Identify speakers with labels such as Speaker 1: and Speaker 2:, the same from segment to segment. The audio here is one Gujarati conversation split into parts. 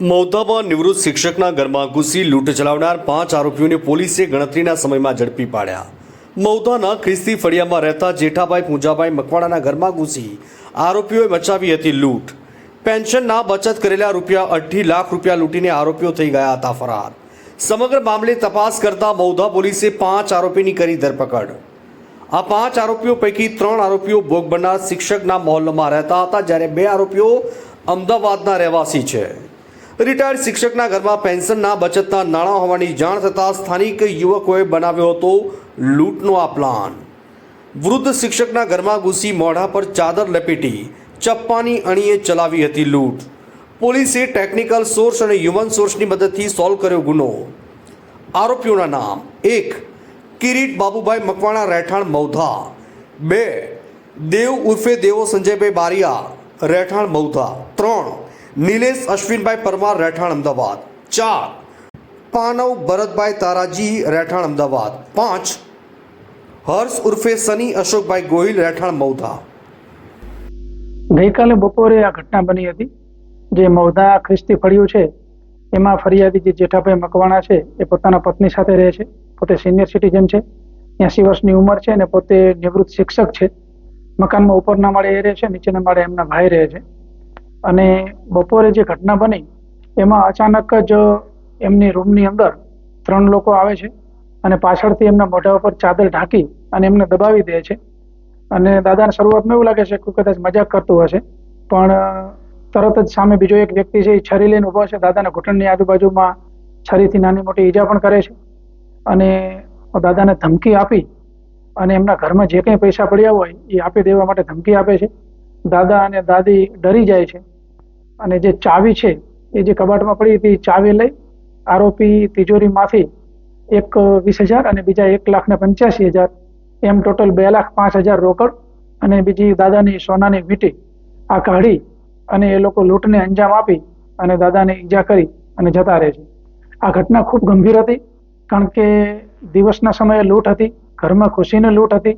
Speaker 1: મૌધામાં નિવૃત્ત શિક્ષકના ઘરમાં ઘૂસી લૂંટ ચલાવનાર પાંચ આરોપીઓને પોલીસે ગણતરીના સમયમાં ઝડપી પાડ્યા. મૌધાના ખ્રિસ્તી ફળિયામાં રહેતા જેઠાભાઈ પૂંજાભાઈ મકવાડાના ઘરમાં ઘૂસી આરોપીઓએ મચાવી હતી લૂંટ. પેન્શનના બચત કરેલા રૂપિયા અઢી લાખ રૂપિયા લૂંટીને આરોપીઓ થઈ ગયા હતા ફરાર. સમગ્ર મામલે તપાસ કરતા મૌધા પોલીસે પાંચ આરોપીની કરી ધરપકડ. આ પાંચ આરોપીઓ પૈકી ત્રણ આરોપીઓ ભોગ બનનાર શિક્ષકના મહોલ્લામાં રહેતા હતા, જ્યારે બે આરોપીઓ અમદાવાદના રહેવાસી છે. રિટાયર્ડ શિક્ષકના ઘરમાં પેન્શનના બચતના નાણાં હોવાની જાણ થતાં સ્થાનિક યુવકોએ બનાવ્યો હતો લૂંટનો આ પ્લાન. વૃદ્ધ શિક્ષકના ઘરમાં ઘૂસી મોઢા પર ચાદર લપેટી ચપ્પાની અણીએ ચલાવી હતી લૂંટ. પોલીસે ટેકનિકલ સોર્સ અને હ્યુમન સોર્સની મદદથી સોલ્વ કર્યો ગુનો. આરોપીઓના નામ. એક, કિરીટ બાબુભાઈ મકવાણા રહેઠાણ મૌધા. બે, દેવ ઉર્ફે દેવો સંજયભાઈ બારિયા રહેઠાણ મૌધા. ત્રણ નિલેશ અશ્વિનભાઈ પરમાર રહેઠાણ અમદાવાદ. ચાર. પાનવ ભરતભાઈ તારાજી રહેઠાણ અમદાવાદ. પાંચ. હર્ષ ઉર્ફે સની અશોકભાઈ ગોહિલ રહેઠાણ મૌધા
Speaker 2: ગઈકાલે બપોરે આ ઘટના બની હતી, જે મૌધા ખ્રિસ્તી ફળિયું છે, એમાં ફરિયાદી જે જેઠાભાઈ મકવાણા છે, એ પોતાના પત્ની સાથે રહે છે, પોતે સિનિયર સિટીઝન છે, એસી વર્ષની ઉંમર છે અને પોતે નિવૃત્ત શિક્ષક છે. મકાનમાં ઉપરના માળે એ રહે છે, નીચેના માળે એમના ભાઈ રહે છે. અને બપોરે જે ઘટના બની, એમાં અચાનક જ એમની રૂમની અંદર ત્રણ લોકો આવે છે અને પાછળથી એમના મોઢા ઉપર ચાદર ઢાંકી અને એમને દબાવી દે છે. અને દાદાને શરૂઆતમાં એવું લાગે છે કે કદાચ મજાક કરતું હશે, પણ તરત જ સામે બીજો એક વ્યક્તિ છે એ છરી લઈને ઊભો છે. દાદાના ઘૂંટણની આજુબાજુમાં છરીથી નાની મોટી ઈજા પણ કરે છે. અને દાદાને ધમકી આપી અને એમના ઘરમાં જે કંઈ પૈસા પડ્યા હોય એ આપી દેવા માટે ધમકી આપે છે. દાદા અને દાદી ડરી જાય છે. અને જે ચાવી છે, એ જે કબાટમાં પડી હતી ચાવી લઈ આરોપી તિજોરીમાંથી એક વીસ હજાર અને બીજા એક લાખ ને પંચ્યાસી હજાર, એમ ટોટલ બે લાખ પાંચ હજાર રોકડ અને બીજી દાદાની સોનાની વીટી આ કાઢી અને એ લોકો લૂંટને અંજામ આપી અને દાદાને ઈજા કરી અને જતા રહે છે. આ ઘટના ખૂબ ગંભીર હતી, કારણ કે દિવસના સમયે લૂંટ હતી, ઘરમાં ખુશીને લૂંટ હતી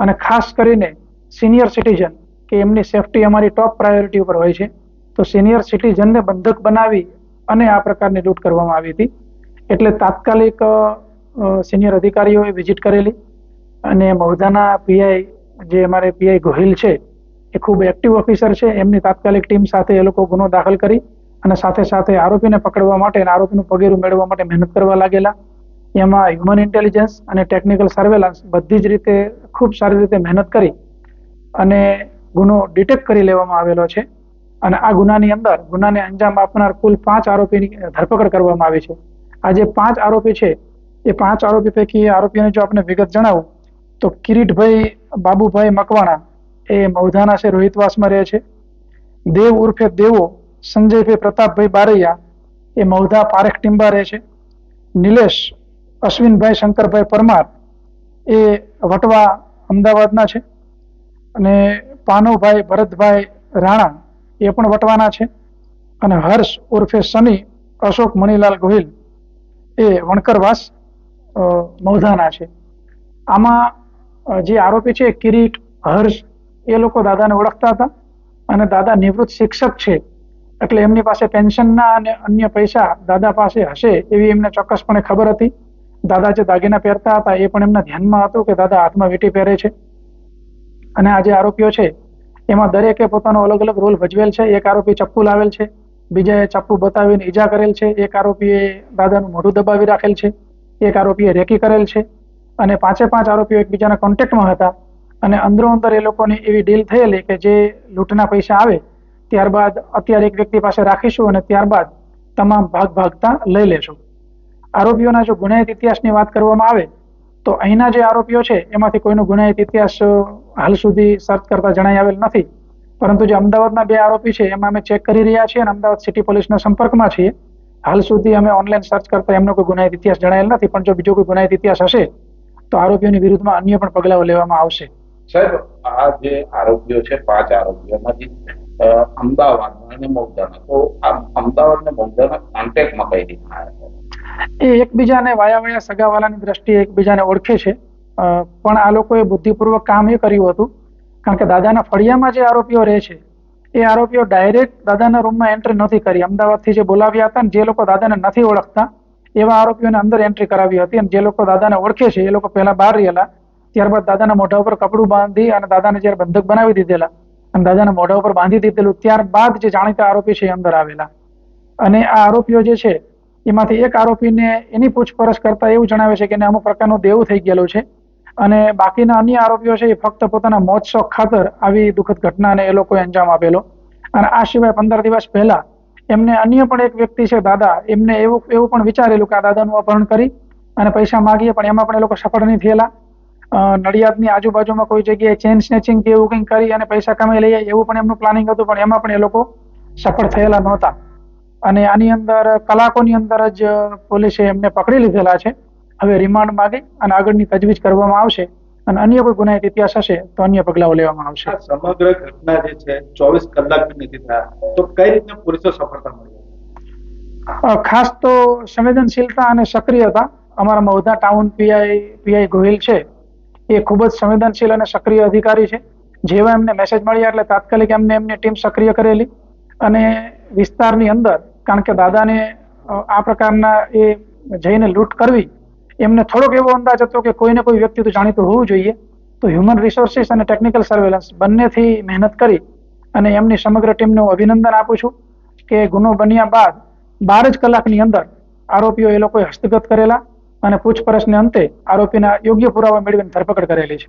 Speaker 2: અને ખાસ કરીને સિનિયર સિટીઝન કે એમની સેફટી અમારી ટોપ પ્રાયોરિટી ઉપર હોય છે. તો સિનિયર સિટીઝનને બંધક બનાવી અને આ પ્રકારની લૂંટ કરવામાં આવી હતી. એટલે તાત્કાલિક સિનિયર અધિકારીઓએ વિઝિટ કરેલી અને મૌધાના પીઆઈ જે અમારે પીઆઈ ગોહિલ છે, એ ખૂબ એક્ટિવ ઓફિસર છે. એમની તાત્કાલિક ટીમ સાથે એ લોકો ગુનો દાખલ કરી અને સાથે સાથે આરોપીને પકડવા માટે અને આરોપીનું પગેરું મેળવવા માટે મહેનત કરવા લાગેલા. એમાં હ્યુમન ઇન્ટેલિજન્સ અને ટેકનિકલ સર્વેલન્સ બધી જ રીતે ખૂબ સારી રીતે મહેનત કરી અને ગુનો ડિટેક્ટ કરી લેવામાં આવેલો છે. અને આ ગુનાની અંદર ગુનાને અંજામ આપનાર કુલ પાંચ આરોપીની ધરપકડ કરવામાં આવી છે. આ જે પાંચ આરોપી છે, એ પાંચ આરોપી પૈકી આરોપીઓની જો આપણે વિગત જણાવું, તો કિરીટભાઈ, બાબુભાઈ મકવાણા એ મૌધાના છે, રોહિતવાસમાં રહે છે. દેવ ઉર્ફે દેવો, સંજયભાઈ પ્રતાપભાઈ બારૈયા એ મૌધા પારેખ ટીંબા રહે છે. નિલેશ, અશ્વિનભાઈ શંકરભાઈ પરમાર એ વટવા અમદાવાદના છે. અને પાનવભાઈ, ભરતભાઈ રાણા એ પણ વટવાના છે. અને હર્ષ ઉર્ફે સની અશોક મણિલાલ ગોહિલ એ વણકરવાસ મૌધાના છે. આમાં જે આરોપી છે, કિરીટ, હર્ષ, એ લોકો દાદાને ઓળખતા હતા. અને દાદા નિવૃત્ત શિક્ષક છે. એટલે એમની પાસે પેન્શનના અને અન્ય પૈસા દાદા પાસે હશે એવી એમને ચોક્કસપણે ખબર હતી. દાદા જે દાગીના પહેરતા હતા એ પણ એમના ધ્યાનમાં હતું કે દાદા હાથમાં વીટી પહેરે છે. અને આ જે આરોપીઓ છે, એમાં દરેકે પોતાનો અલગ અલગ રોલ ભજવેલ છે. એક આરોપી ચપ્પુ લાવેલ છે બીજાએ ચપ્પુ બતાવીને ઈજા કરેલ છે. એક આરોપીએ દાદાનું મોઢું દબાવી રાખેલ છે. એક આરોપીએ રેકી કરેલ છે. અને પાંચે પાંચ આરોપીઓ એકબીજાના કોન્ટેક્ટમાં હતા. અને અંદરો અંદર એ લોકોની એવી ડીલ થયેલી કે જે લૂંટના પૈસા આવે, ત્યારબાદ અત્યારે એક વ્યક્તિ પાસે રાખીશું અને ત્યારબાદ તમામ ભાગ ભાગતા લઈ લેશું. આરોપીઓના જો ગુનાહિત ઇતિહાસની વાત કરવામાં આવે તો અહીંના જે આરોપીઓ છે, એમાંથી કોઈનો ગુનાહિત ઇતિહાસ હાલ સુધી સર્ચ કરતા જણાઈ આવેલ નથી. પરંતુ જે અમદાવાદના બે આરોપી છે, એમાં અમે ચેક કરી રહ્યા છીએ અને અમદાવાદ સિટી પોલીસના સંપર્કમાં છીએ. હાલ સુધી અમે ઓનલાઈન સર્ચ કરતા એમનો કોઈ ગુનાહિત ઇતિહાસ જણાયેલ નથી, પણ જો બીજો કોઈ ગુનાહિત ઇતિહાસ હશે, તો આરોપીઓની વિરુદ્ધમાં અન્ય પણ પગલાઓ લેવામાં આવશે.
Speaker 3: સાહેબ, આ જે આરોપીઓ છે, પાંચ આરોપીઓમાંથી અમદાવાદના અને મોગદાના તો આ અમદાવાદ અને મોગદાના કોન્ટેક્ટમાં કઈ રીતના આવ્યા?
Speaker 2: એ એકબીજાને વાયા વાયા સગાવાલાની દ્રષ્ટિએ એકબીજાને ઓળખે છે. પણ આ લોકોએ બુદ્ધિપૂર્વક કામ એ કર્યું હતું, કારણ કે દાદાના ફળિયામાં જે આરોપીઓ રહે છે, એ આરોપીઓ ડાયરેક્ટ દાદાના રૂમમાં એન્ટ્રી નથી કરી. અમદાવાદથી જે બોલાવ્યા હતા ને જે લોકો દાદાને નથી ઓળખતા, એવા આરોપીઓને અંદર એન્ટ્રી કરાવી હતી અને જે લોકો દાદાને ઓળખે છે, એ લોકો પહેલા બહાર રહેલા, ત્યારબાદ દાદાના મોઢા ઉપર કપડું બાંધી અને દાદાને જ્યારે બંધક બનાવી દીધેલા અને દાદાના મોઢા ઉપર બાંધી દીધેલું, ત્યારબાદ જે જાણીતા આરોપી છે એ અંદર આવેલા. અને આ આરોપીઓ જે છે એમાંથી એક આરોપીને એની પૂછપરછ કરતા એવું જણાવે છે કે એને અમુક પ્રકારનું દેવું થઈ ગયેલું છે. અને બાકીના અન્ય આરોપીઓ છે એ ફક્ત પોતાના મોત શોખ ખાતર આવી દુઃખદ ઘટનાને એ લોકોએ અંજામ આપેલો. અને આ સિવાય પંદર દિવસ પહેલા એમને અન્ય પણ એક વ્યક્તિ છે, દાદા, એમને એવું એવું પણ વિચારેલું કે આ દાદાનું અપહરણ કરી અને પૈસા માગીએ, પણ એમાં પણ એ લોકો સફળ નહીં થયેલા. નડિયાદની આજુબાજુમાં કોઈ જગ્યાએ ચેન સ્નેચિંગ કે એવું કંઈક કરી અને પૈસા કમાઈ લઈએ એવું પણ એમનું પ્લાનિંગ હતું, પણ એમાં પણ એ લોકો સફળ થયેલા નહોતા. અને આની અંદર કલાકોની અંદર જ પોલીસે એમને પકડી લીધેલા છે. હવે રિમાન્ડ માગી અને આગળની તજવીજ કરવામાં આવશે અને અન્ય કોઈ ગુનાહિત ઇતિહાસ હશે તો અન્ય પગલાઓ લેવામાં આવશે.
Speaker 4: સમગ્ર ઘટના જે છે ચોવીસ કલાક નથી થયા. તો કઈ રીતે પોલીસો સફળતા મળી?
Speaker 2: ખાસ તો સંવેદનશીલતા અને સક્રિયતા. અમારા Maudha town PI PI Gohil છે. એ ખૂબ જ સંવેદનશીલ અને સક્રિય અધિકારી છે. જેવા એમને મેસેજ મળ્યા એટલે તાત્કાલિક એમને એમની ટીમ સક્રિય કરેલી. અને વિસ્તારની અંદર, કારણ કે દાદાને આ પ્રકારના એ જઈને લૂંટ કરવી, એમને થોડોક એવો અંદાજ હતો કે કોઈને કોઈ વ્યક્તિ તો જાણીતું હોવું જોઈએ. તો હ્યુમન રિસોર્સિસ અને ટેકનિકલ સર્વેલન્સ બંનેથી મહેનત કરી અને એમની સમગ્ર ટીમને હું અભિનંદન આપું છું કે ગુનો બન્યા બાદ બાર જ કલાકની અંદર આરોપીઓ એ લોકોએ હસ્તગત કરેલા અને પૂછપરછને અંતે આરોપીના યોગ્ય પુરાવા મેળવીને ધરપકડ કરેલી છે.